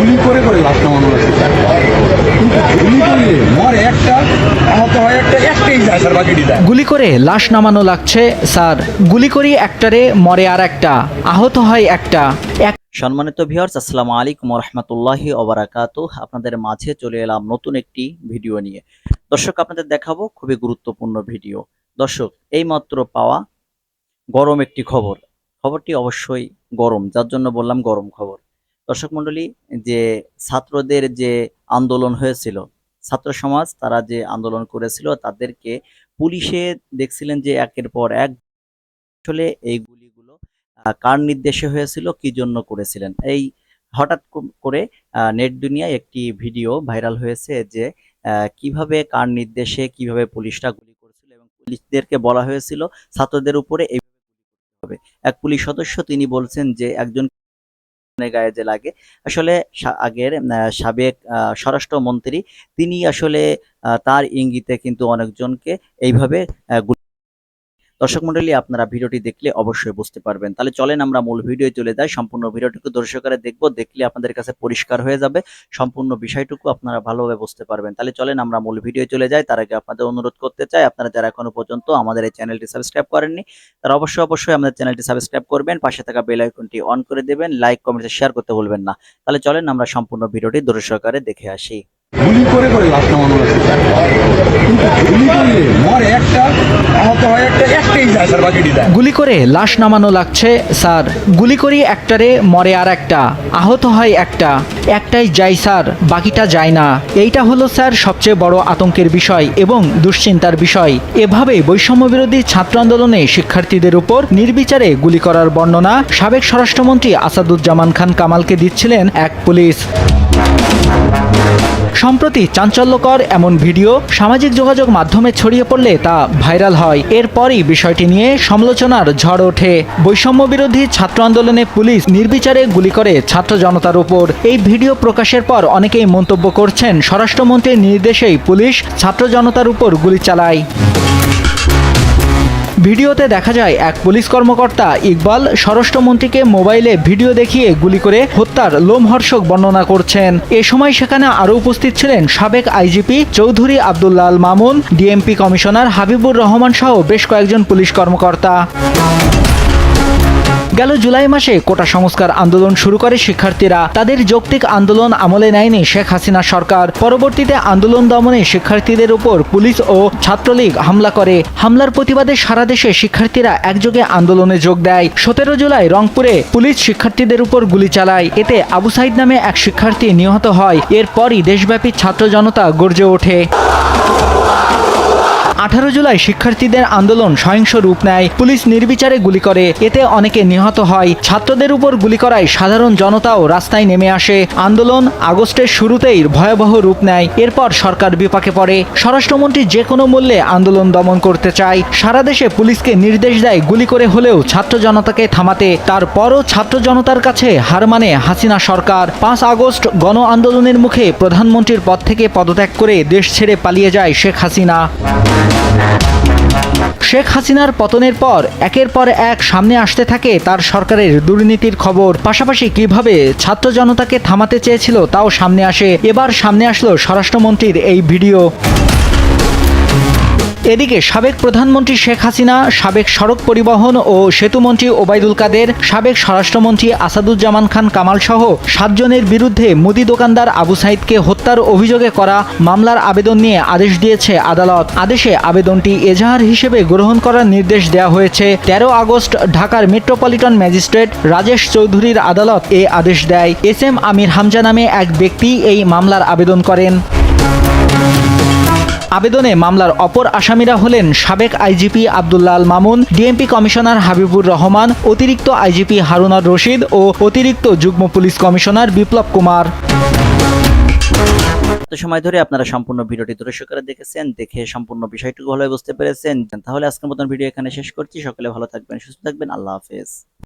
গুলি করে করে লাশ নামানো হয়েছে। গুলি করলে মরে একটা আহত হয় একটা একটাই যায় স্যার বাকিটি গুলি করে লাশ নামানো লাগছে স্যার। গুলি করি একটারে মরে আর একটা আহত হয় একটা। এক সম্মানিত ভিউয়ার্স আসসালামু আলাইকুম রহমতুল্লাহি ওবরাকাত আপনাদের মাঝে চলে এলাম নতুন একটি ভিডিও নিয়ে। দর্শক আপনাদের দেখাবো খুবই গুরুত্বপূর্ণ ভিডিও। দর্শক এইমাত্র পাওয়া গরম একটি খবর। খবরটি অবশ্যই গরম যার জন্য বললাম গরম খবর। দর্শক মণ্ডলী, যে ছাত্রদের যে আন্দোলন হয়েছিল, ছাত্র সমাজ তারা যে আন্দোলন করেছিল, তাদেরকে পুলিশে দেখছিলেন যে একের পর এক আসলে এই গুলিগুলো কার নির্দেশে হয়েছিল, কি জন্য করেছিলেন? এই হঠাৎ করে নেট দুনিয়ায় একটি ভিডিও ভাইরাল হয়েছে যে কীভাবে কার নির্দেশে, কীভাবে পুলিশটা গুলি করেছিল এবং পুলিশদেরকে বলা হয়েছিল ছাত্রদের উপরে হবে। এক পুলিশ সদস্য তিনি বলছেন যে, একজন গায়ে যে লাগে। আসলে আগের সাবেক স্বরাষ্ট্রমন্ত্রী তিনি আসলে তার ইঙ্গিতে কিন্তু অনেকজনকে এইভাবে দর্শক মন্ডলী, আপনারা ভিডিওটি দেখলে অবশ্যই বুঝতে পারবেন। তাহলে চলেন আমরা মূল ভিডিও চলে যাই। সম্পূর্ণ ভিডিওটুকু দর্শকরা দেখব, দেখলে আপনাদের কাছে পরিষ্কার হয়ে যাবে। সম্পূর্ণ বিষয়টুকু আপনারা ভালোভাবে বুঝতে পারবেন। তাহলে চলেন আমরা মূল ভিডিও চলে যাই। তার আগে আপনাদের অনুরোধ করতে চাই, আপনারা যারা এখনও পর্যন্ত আমাদের এই চ্যানেলটি সাবস্ক্রাইব করেননি, তারা অবশ্যই অবশ্যই আমাদের চ্যানেলটি সাবস্ক্রাইব করবেন, পাশে থাকা বেল আইকনটি অন করে দেবেন, লাইক, কমেন্ট শেয়ার করতে ভুলবেন না। তাহলে চলেন আমরা সম্পূর্ণ ভিডিওটি দর্শকারে দেখে আসি। গুলি করে করে নামানো গুলি করলে একটা আহত হয় একটা একটাই যায় স্যার বাকিটি যায় গুলি করে লাশ নামানো লাগছে, স্যার। গুলি করি একটারে, মরে আর একটা। আহত হয় একটা। একটাই যায়, স্যার। বাকিটা যায় না। এইটা হলো, স্যার, সবচেয়ে বড় আতঙ্কের বিষয় এবং দুশ্চিন্তার বিষয়। এভাবে বৈষম্য বিরোধী ছাত্র আন্দোলনে শিক্ষার্থীদের উপর নির্বিচারে গুলি করার বর্ণনা সাবেক স্বরাষ্ট্রমন্ত্রী আসাদুজ্জামান খান কামালকে দিচ্ছিলেন এক পুলিশ। সম্প্রতি চাঞ্চল্যকর এমন ভিডিও সামাজিক যোগাযোগ মাধ্যমে ছড়িয়ে পড়লে তা ভাইরাল হয়। এরপরই বিষয়টি নিয়ে সমালোচনার ঝড় ওঠে। বৈষম্য বিরোধী ছাত্র আন্দোলনে পুলিশ নির্বিচারে গুলি করে ছাত্র জনতার উপর। এই ভিডিও প্রকাশের পর অনেকেই মন্তব্য করছেন, স্বরাষ্ট্রমন্ত্রীর নির্দেশেই পুলিশ ছাত্র জনতার উপর গুলি চালায়। ভিডিওতে দেখা যায় এক পুলিশ কর্মকর্তা ইকবাল স্বরাষ্ট্রমন্ত্রীকে মোবাইলে ভিডিও দেখিয়ে গুলি করে হত্যার লোমহর্ষক বর্ণনা করছেন। এ সময় সেখানে আরও উপস্থিত ছিলেন সাবেক IGP Chowdhury Abdullah Al Mamun, DMP commissioner Habibur Rahman সহ বেশ কয়েকজন পুলিশ কর্মকর্তা। গেল জুলাই মাসে কোটা সংস্কার আন্দোলন শুরু করে শিক্ষার্থীরা। তাদের যৌক্তিক আন্দোলন আমলে নেয়নি শেখ হাসিনা সরকার। পরবর্তীতে আন্দোলন দমনে শিক্ষার্থীদের উপর পুলিশ ও ছাত্রলীগ হামলা করে। হামলার প্রতিবাদে সারা দেশে শিক্ষার্থীরা একযোগে আন্দোলনে যোগ দেয়। সতেরো জুলাই রংপুরে পুলিশ শিক্ষার্থীদের উপর গুলি চালায়। এতে আবু সাইদ নামে এক শিক্ষার্থী নিহত হয়। এরপরই দেশব্যাপী ছাত্র জনতা গর্জে ওঠে। আঠারো জুলাই শিক্ষার্থীদের আন্দোলন সহিংস রূপ নেয়। পুলিশ নির্বিচারে গুলি করে। এতে অনেকে নিহত হয়। ছাত্রদের উপর গুলি করায় সাধারণ জনতাও রাস্তায় নেমে আসে। আন্দোলন আগস্টের শুরুতেই ভয়াবহ রূপ নেয়। এরপর সরকার বিপাকে পড়ে। স্বরাষ্ট্রমন্ত্রী যে কোনো মূল্যে আন্দোলন দমন করতে চায়। সারা দেশে পুলিশকে নির্দেশ দেয় গুলি করে হলেও ছাত্র জনতাকে থামাতে। তারপরও ছাত্র জনতার কাছে হার মানে হাসিনা সরকার। পাঁচ আগস্ট গণ আন্দোলনের মুখে প্রধানমন্ত্রীর পদ থেকে পদত্যাগ করে দেশ ছেড়ে পালিয়ে যায় শেখ হাসিনা। শেখ হাসিনার পতনের পর একের পর এক সামনে আসতে থাকে তার সরকারের দুর্নীতির খবর। পাশাপাশি কীভাবে ছাত্র জনতাকে থামাতে চেয়েছিল তাও সামনে আসে। এবার সামনে আসলো স্বরাষ্ট্রমন্ত্রীর এই ভিডিও। এদিকে সাবেক প্রধানমন্ত্রী শেখ হাসিনা, সাবেক সড়ক পরিবহন ও সেতুমন্ত্রী ওবায়দুল কাদের, সাবেক স্বরাষ্ট্রমন্ত্রী আসাদুজ্জামান খান কামাল সহ সাতজনের বিরুদ্ধে মুদি দোকানদার আবু সাইদকে হত্যার অভিযোগে করা মামলার আবেদন নিয়ে আদেশ দিয়েছে আদালত। আদেশে আবেদনটি এজাহার হিসেবে গ্রহণ করার নির্দেশ দেওয়া হয়েছে। তেরো আগস্ট ঢাকার মেট্রোপলিটন ম্যাজিস্ট্রেট রাজেশ চৌধুরীর আদালত এ আদেশ দেয়। এস এম আমির হামজা নামে এক ব্যক্তি এই মামলার আবেদন করেন। আবেদনে মামলার অপর আসামিরা হলেন সাবেক IGP Abdullah Al Mamun, DMP commissioner Habibur Rahman, অতিরিক্ত আইজিপি হারুনার রশিদ ও অতিরিক্ত যুগ্ম পুলিশ কমিশনার বিপ্লব কুমার। এত সময় ধরে আপনারা সম্পূর্ণ ভিডিওটি দর্শকরা দেখেছেন, দেখে সম্পূর্ণ বিষয়টুকু ভালোভাবে বুঝতে পেরেছেন। তাহলে আজকের মতন ভিডিও এখানে শেষ করছি। সকলে ভালো থাকবেন, সুস্থ থাকবেন। আল্লাহ হাফেজ।